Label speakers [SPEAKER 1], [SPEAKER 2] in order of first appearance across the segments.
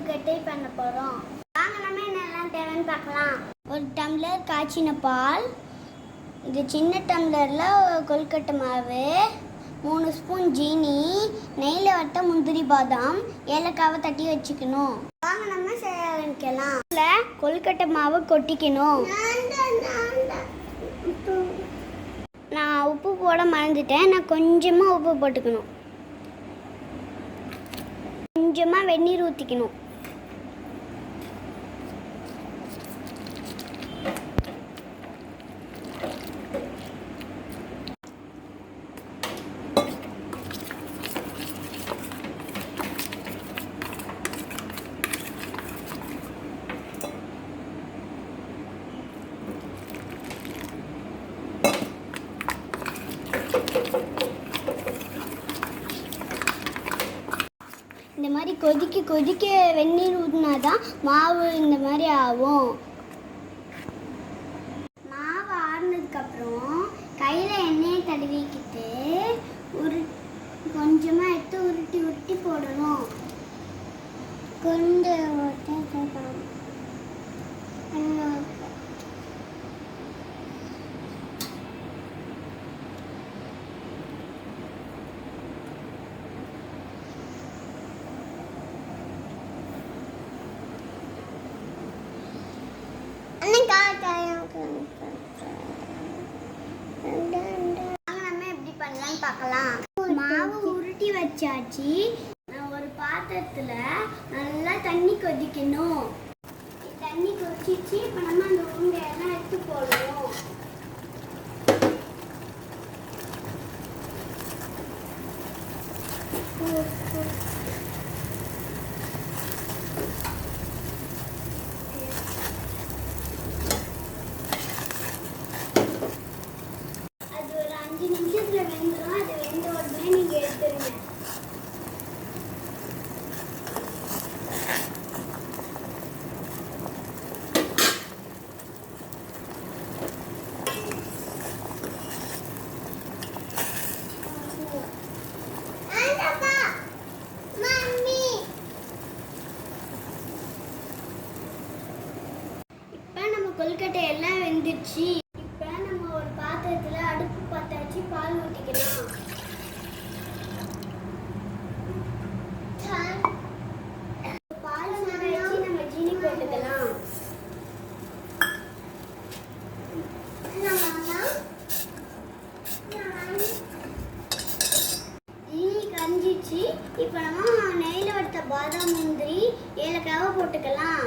[SPEAKER 1] கொழுக்கட்டை பண்ண போகிறோம் வாங்க நம்ம என்னெல்லாம் தேவைன்னு பார்க்கலாம். ஒரு டம்ளர் காய்ச்சின பால் இது சின்ன டம்ளரில் கொழுக்கட்டை மாவு மூணு ஸ்பூன் ஜீனி நெய்யில் வட்ட முந்திரி பாதாம் ஏலக்காவை தட்டி வச்சுக்கணும். வாங்க நம்ம செய்ய ஆரம்பிக்கலாம் இதில் கொழுக்கட்டை மாவு கொட்டிக்கணும். நான் உப்பு போட மறந்துட்டேன். நான் கொஞ்சமாக உப்பு போட்டுக்கணும். கொஞ்சமாக வெந்நீர் ஊற்றிக்கணும் இந்த மாதிரி கொதிக்க கொதிக்க வெந்நீர் ஊற்றினா தான் மாவு இந்த மாதிரி ஆகும். மாவு ஆறுனதுக்கப்புறம் கையில் எண்ணெயை தடவிக்கிட்டு உரு கொஞ்சமாக எடுத்து உருட்டி உருட்டி போடணும் கொஞ்சம் நம்ம எப்படி பண்ணலாம்னு பார்க்கலாம். மாவு உருட்டி வச்சாச்சு. ஒரு பாத்திரத்துல நல்லா தண்ணி கொதிக்கணும். தண்ணி கொதிச்சிச்சு இப்போ நம்ம அந்த உருண்டையெல்லாம் எடுத்து போடுவோம் அது ஒரு அஞ்சு நிமிஷத்துல வெந்துடும் அது வெந்த உடனே நீங்க எடுத்துருங்க. நம்ம கொல்கட்டை எல்லாம் வெந்துருச்சு இப்போ நம்ம ஒரு பாத்திரத்துல அடுப்பு பற்ற வச்சு பால் ஊற்றிக்கலாம் பால் சூட வச்சு நம்ம ஜீனி போட்டுக்கலாம் ஜீனி கரைஞ்சிச்சு இப்போ நம்ம நெய்யில் வறுத்த பாதாம் முந்திரி ஏலக்காவை போட்டுக்கலாம்.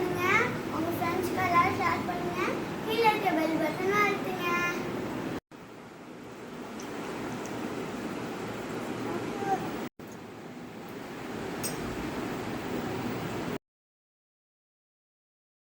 [SPEAKER 1] பண்ணுங்க